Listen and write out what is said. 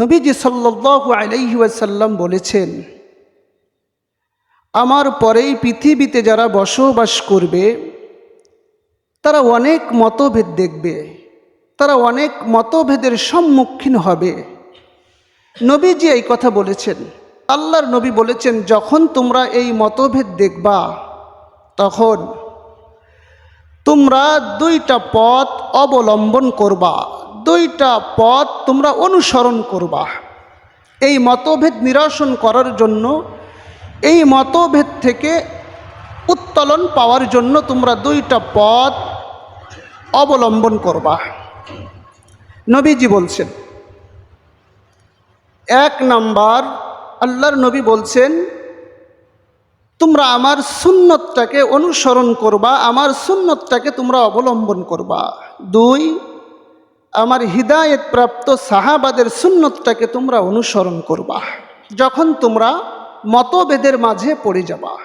নবীজি সাল্লাল্লাহু আলাইহি ওয়াসাল্লাম বলেছেন, আমার পরেই পৃথিবীতে যারা বসবাস করবে, তারা অনেক মতভেদ দেখবে, তারা অনেক মতভেদের সম্মুখীন হবে। নবীজি এই কথা বলেছেন। আল্লাহর নবী বলেছেন, যখন তোমরা এই মতভেদ দেখবা, তখন তোমরা দুইটা পথ অবলম্বন করবা। দুইটা পথ তোমরা অনুসরণ করবা। এই মতভেদ নিরসন করার জন্য, এই মতভেদ থেকে উত্তোলন পাওয়ার জন্য তোমরা দুইটা পথ অবলম্বন করবা। নবীজি বলছেন, এক নাম্বার আল্লাহর নবী বলছেন, তোমরা আমার সুন্নতটাকে অনুসরণ করবা, আমার সুন্নতটাকে তোমরা অবলম্বন করবা। দুই আমার হৃদায়ত প্রাপ্ত সাহাবাদের সুন্নতটাকে তোমরা অনুসরণ করবা। যখন তোমরা মতভেদের মাঝে পড়ে যাবা।